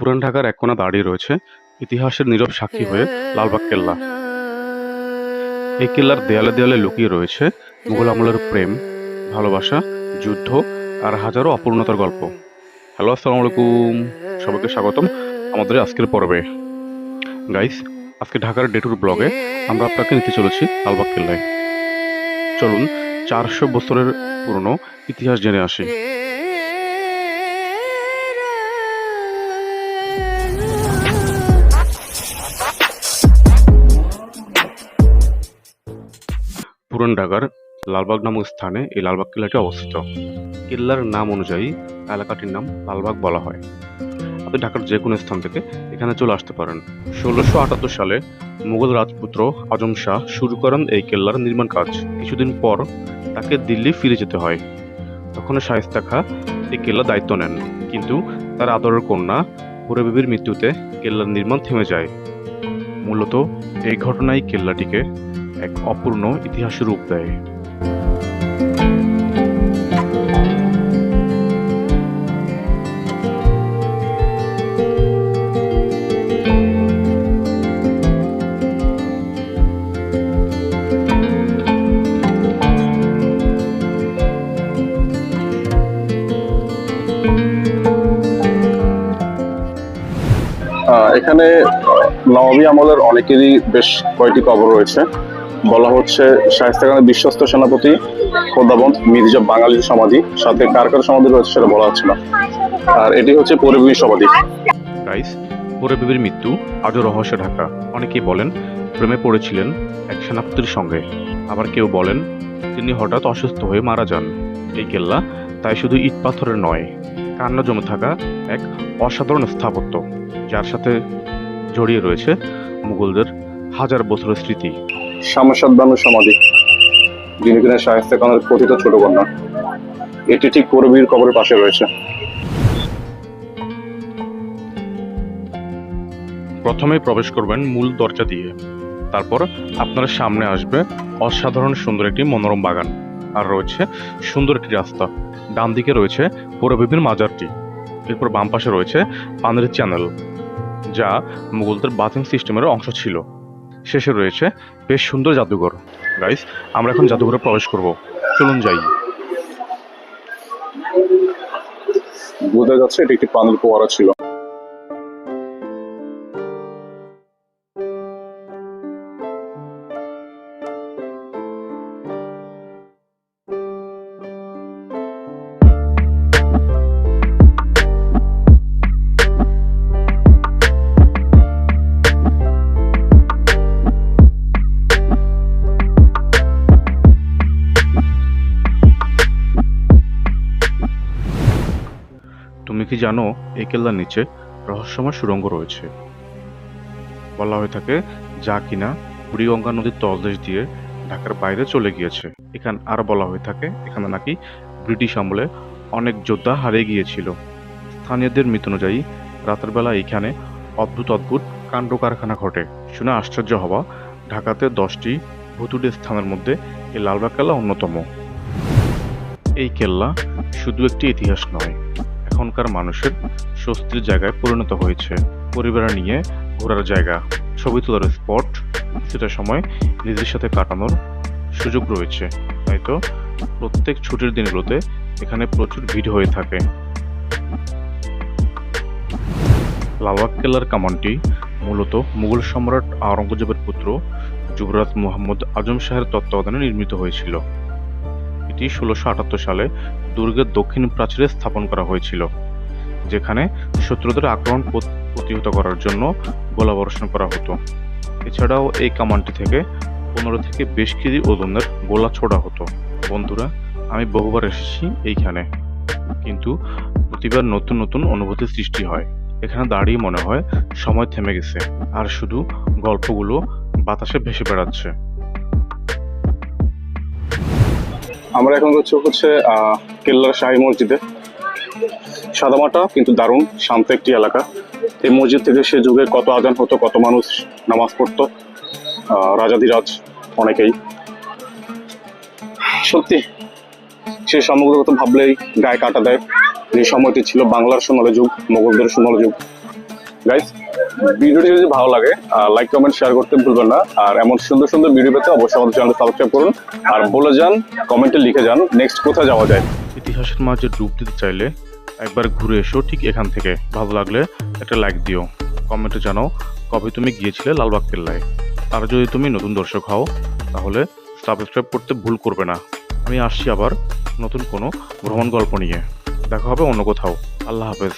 পুরান ঢাকার এক কোণা দাঁড়িয়ে রয়েছে। ইতিহাসের নীরব সাক্ষী হয়ে লালবাগ কেল্লা। এই কেল্লার দেয়ালে দেয়ালে লুকিয়ে রয়েছে মুঘল আমলের প্রেম, ভালোবাসা, যুদ্ধ আর হাজারো অপূর্ণতার গল্প। হ্যালো, আসসালামু আলাইকুম। সবাইকে স্বাগতম আমাদের আজকের পর্বে। গাইস, আজকে ঢাকার ডেটুর ব্লগে আমরা আপনাকে নিতে চলেছি লালবাগ কেল্লায়। চলুন, চারশো বছরের পুরনো ইতিহাস জেনে আসি। পুরান ঢাকার লালবাগ নামক স্থানে এই লালবাগ কেল্লাটি অবস্থিত। কেল্লার নাম অনুযায়ী এলাকাটির নাম লালবাগ বলা হয়। আপনি ঢাকার যে কোনো স্থান থেকে এখানে চলে আসতে পারেন। ষোলোশো আটাত্তর সালে মুঘল রাজপুত্র আজম শাহ শুরু করেন এই কেল্লার নির্মাণ কাজ। কিছুদিন পর তাকে দিল্লি ফিরে যেতে হয়। তখন শায়েস্তা খা এই কেল্লার দায়িত্ব নেন। কিন্তু তার আদরের কন্যা পুরে বিবির মৃত্যুতে কেল্লার নির্মাণ থেমে যায়। মূলত এই ঘটনাই কেল্লাটিকে এক অপূর্ণ ইতিহাসের রূপ দেয়। এখানে নবমী আমলের অনেকেরই বেশ কয়েকটি কবর রয়েছে। বলা হচ্ছে শায়েস্তা খানের বিশ্বস্ত সেনাপতি খোদাবন্ত মির্জা বাঙালির সমাধি, সাথে কার কার সমাধি রয়েছে সেটা বলা হচ্ছে না। আর এটি হচ্ছে পরিবহী সমাধি। গাইস পুরে বিবির মৃত্যু আজও রহস্য ঢাকা। অনেকেই বলেন, প্রেমে পড়েছিলেন এক সেনাপতির সঙ্গে। আবার কেউ বলেন, তিনি হঠাৎ অসুস্থ হয়ে মারা যান। এই কেল্লা তাই শুধু ইট পাথরের নয়, কান্না জমে থাকা এক অসাধারণ স্থাপত্য, যার সাথে জড়িয়ে রয়েছে মুঘলদের হাজার বছরের স্মৃতি। শামসাদ বানুর সমাধি, যিনি কিনা শায়েস্তা খানের কথিত ছোট কন্যা। এটি ঠিক পরিবীর কবরের পাশে রয়েছে। প্রথমেই প্রবেশ করবেন মূল দরজা দিয়ে। তারপর আপনার সামনে আসবে অসাধারণ সুন্দর একটি মনোরম বাগান। আর রয়েছে সুন্দর একটি রাস্তা। ডান দিকে রয়েছে পুরবিবির মাজারটি। এরপর বাম পাশে রয়েছে পানের চ্যানেল, যা মুঘলদের বাথিং সিস্টেমের অংশ ছিল। শেষে রয়েছে বেশ সুন্দর জাদুঘর। গাইস আমরা এখন জাদুঘরে প্রবেশ করব। চলুন যাই। বোঝা যাচ্ছে এটি একটি পানির ফোয়ারা ছিল। কি জানো, এই কেল্লার নিচে রহস্যময় সুড়ঙ্গ রয়েছে। বলা হয়ে থাকে, যা কিনা বুড়িগঙ্গা নদীর তলদেশ দিয়ে ঢাকার বাইরে চলে গিয়েছে। এখানে আরও বলা হয়ে থাকে, এখানে নাকি ব্রিটিশ আমলে অনেক যোদ্ধা হারিয়ে গিয়েছিল। স্থানীয়দের মৃত অনুযায়ী, রাতের বেলা এইখানে অদ্ভুত অদ্ভুত কাণ্ড কারখানা ঘটে। শুনে আশ্চর্য হওয়া, ঢাকাতে দশটি ভুতুড়ে স্থানের মধ্যে এই লালবাগ কেল্লা অন্যতম। এই কেল্লা শুধু একটি ইতিহাস নয় এখনকার মানুষের স্বস্তির জায়গায় পরিণত হয়েছে। পরিবার নিয়ে ঘোরার জায়গা, ছবি তোলার স্পট কিছুটা সময় নিজের সাথে কাটানোর সুযোগ রয়েছে। হয়তো প্রত্যেক ছুটির দিনগুলোতে এখানে প্রচুর ভিড় হয়ে থাকে। লালবাগ কেল্লার কামানটি মূলত মুঘল সম্রাট আওরঙ্গজেবের পুত্র যুবরাজ মোহাম্মদ আজম শাহের তত্ত্বাবধানে নির্মিত হয়েছিল। এটি ষোলোশো আটাত্তর সালে দুর্গের দক্ষিণ প্রাচীরে স্থাপন করা হয়েছিল, যেখানে শত্রুদের আক্রমণ প্রত- প্রতিহত করার জন্য গোলাবর্ষণ করা হতো। এছাড়াও এই কামানটি থেকে পনেরো থেকে বেশ কেজি ওজনের গোলা ছোড়া হতো। বন্ধুরা, আমি বহুবার এসেছি এইখানে। কিন্তু প্রতিবার নতুন নতুন অনুভূতি সৃষ্টি হয়। এখানে দাঁড়িয়ে মনে হয় সময় থেমে গেছে। আর শুধু গল্পগুলো বাতাসে ভেসে বেড়াচ্ছে। আমরা এখন হচ্ছে হচ্ছে কেল্লার শাহী মসজিদে। সাদামাটা কিন্তু দারুণ, শান্ত একটি এলাকা। এই মসজিদ থেকে সে যুগে কত আজান হতো, কত মানুষ নামাজ পড়তো। রাজাধিরাজ অনেকেই। সত্যি, সে সমগ্র কথা ভাবলেই গায়ে কাটা দেয়। যে সময়টি ছিল বাংলার সোনালী যুগ, মোগলদের সোনালী যুগ। গাইস ভিডিওটি যদি ভালো লাগে লাইক কমেন্ট শেয়ার করতে ভুলবেন না। আর এমন সুন্দর সুন্দর ভিডিও পেতে অবশ্যই আমাদের চ্যানেল সাবস্ক্রাইব করুন। আর বলে যান কমেন্টে লিখে যান নেক্সট কোথায় যাওয়া যায়। ইতিহাসের মাঝে ডুব দিতে চাইলে একবার ঘুরে এসো ঠিক এখান থেকে। ভালো লাগলে একটা লাইক দিও। কমেন্টে জানাও, কবে তুমি গিয়েছিলে লালবাগ কেল্লায়? আর যদি তুমি নতুন দর্শক হও, তাহলে সাবস্ক্রাইব করতে ভুল করবে না। আমি আসছি আবার নতুন কোনো ভ্রমণ গল্প নিয়ে। দেখা হবে অন্য কোথাও। আল্লাহ হাফেজ।